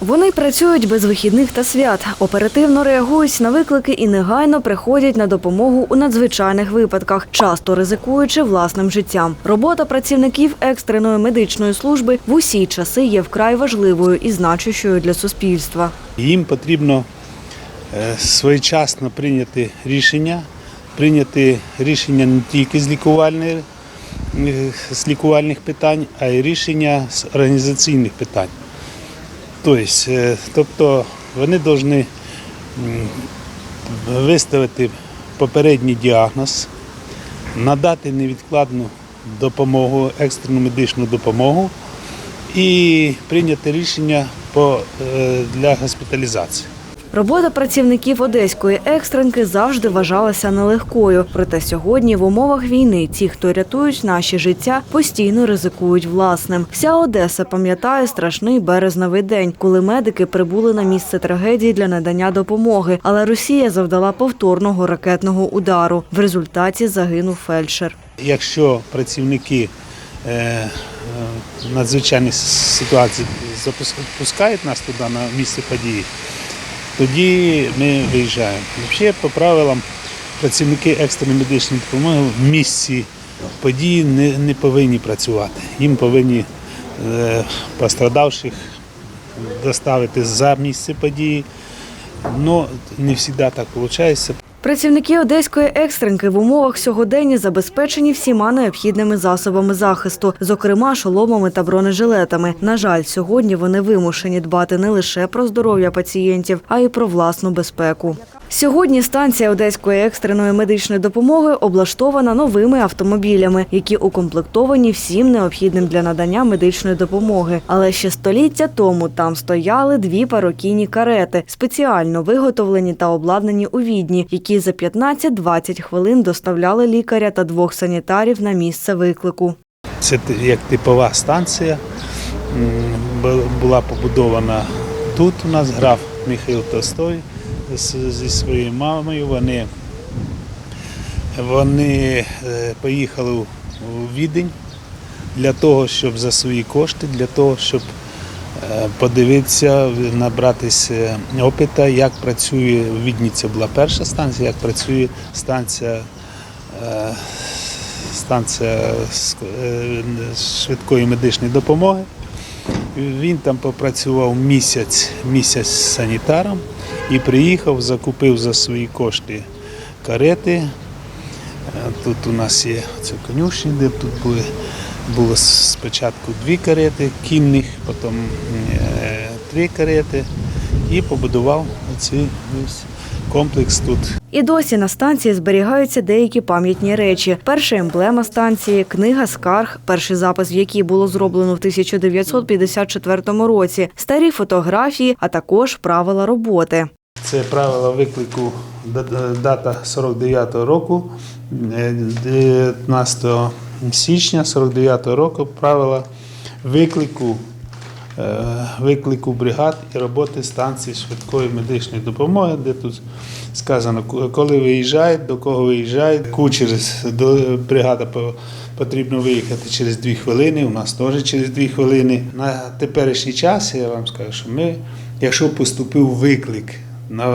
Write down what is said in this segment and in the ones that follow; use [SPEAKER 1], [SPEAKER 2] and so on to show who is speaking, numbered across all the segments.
[SPEAKER 1] Вони працюють без вихідних та свят, оперативно реагують на виклики і негайно приходять на допомогу у надзвичайних випадках, часто ризикуючи власним життям. Робота працівників екстреної медичної служби в усі часи є вкрай важливою і значущою для суспільства.
[SPEAKER 2] Їм потрібно е, своєчасно прийняти рішення, прийняти рішення не тільки з лікувальних, е, з лікувальних питань, а й рішення з організаційних питань. Тобто, е, тобто вони повинні виставити попередній діагноз, надати невідкладну допомогу, екстрену медичну допомогу і прийняти рішення е, для госпіталізації.
[SPEAKER 1] Робота працівників одеської екстренки завжди вважалася нелегкою. Проте сьогодні в умовах війни ті, хто рятують наші життя, постійно ризикують власним. Вся Одеса пам'ятає страшний березневий день, коли медики прибули на місце трагедії для надання допомоги. Але Росія завдала повторного ракетного удару. В результаті загинув фельдшер.
[SPEAKER 2] Якщо працівники е, е, надзвичайних ситуацій запускають нас туди на місце події, тоді ми виїжджаємо. Взагалі, по правилам, працівники екстреної медичної допомоги в місці події не, не повинні працювати. Їм повинні е, пострадавших доставити за місце події. але не завжди так виходить.
[SPEAKER 1] Працівники одеської екстренки в умовах сьогодення забезпечені всіма необхідними засобами захисту, зокрема шоломами та бронежилетами. На жаль, сьогодні вони вимушені дбати не лише про здоров'я пацієнтів, а й про власну безпеку. Сьогодні станція одеської екстреної медичної допомоги облаштована новими автомобілями, які укомплектовані всім необхідним для надання медичної допомоги. Але ще століття тому там стояли дві парокійні карети, спеціально виготовлені та обладнані у відні, які за 15-20 хвилин доставляли лікаря та двох санітарів на місце виклику.
[SPEAKER 2] Це як типова станція. Була побудована тут. У нас граф Михайло Толстой зі своєю мамою. Вони, вони е, поїхали у Відень для того, щоб за свої кошти, для того, щоб подивитися, набратися опита, як працює в Відні. Це була перша станція, як працює станція. е, станція е, швидкої медичної допомоги. Він там попрацював місяць, місяць санітаром і приїхав, закупив за свої кошти карети. Е, Тут у нас є це конюшні, де тут були, було спочатку дві карети кінних, потім е, три карети і побудував ось комплекс тут.
[SPEAKER 1] І досі на станції зберігаються деякі пам'ятні речі. Перша емблема станції, книга скарг, перший запис в якій було зроблено в 1954 році, старі фотографії, а також правила роботи.
[SPEAKER 2] Це правила виклику дата 49-го року, е, 19 січня 49-го року правила виклику, е, виклику бригад і роботи станції швидкої медичної допомоги, де тут сказано, коли виїжджають, до кого виїжджають. Кучер з- до бригада потрібно виїхати через 2 хвилини, у нас теж через 2 хвилини. На теперішній час я вам скажу, що ми, якщо поступив виклик на,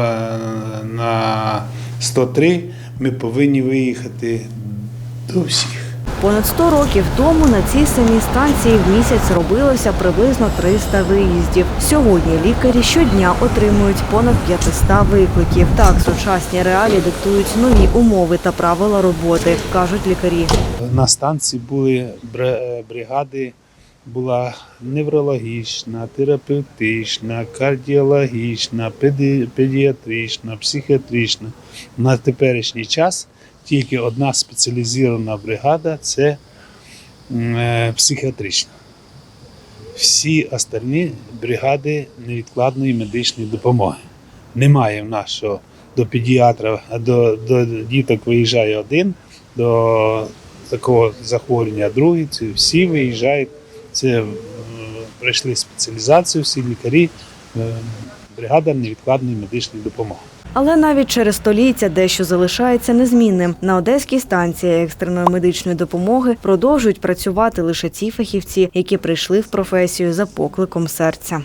[SPEAKER 2] на 103, ми повинні виїхати до всіх.
[SPEAKER 1] Понад 100 років тому на цій самій станції в місяць робилося приблизно 300 виїздів. Сьогодні лікарі щодня отримують понад 500 викликів. Так, сучасні реалії диктують нові умови та правила роботи, кажуть лікарі.
[SPEAKER 2] На станції були бри- бригади, була неврологічна, терапевтична, кардіологічна, педі- педіатрична, психіатрична. На теперішній час тільки одна спеціалізована бригада це е, психіатрична. Всі остальні бригади невідкладної медичної допомоги. Немає в нас, що до педіатра, до, до діток виїжджає один, до такого захворювання другий. Це всі виїжджають. Це пройшли спеціалізацію, всі лікарі, бригада невідкладної медичної допомоги.
[SPEAKER 1] Але навіть через століття дещо залишається незмінним. На одеській станції екстреної медичної допомоги продовжують працювати лише ті фахівці, які прийшли в професію за покликом серця.